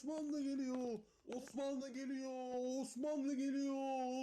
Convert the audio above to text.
Osmanlı geliyor. Osmanlı geliyor. Osmanlı geliyor. Osmanlı geliyor.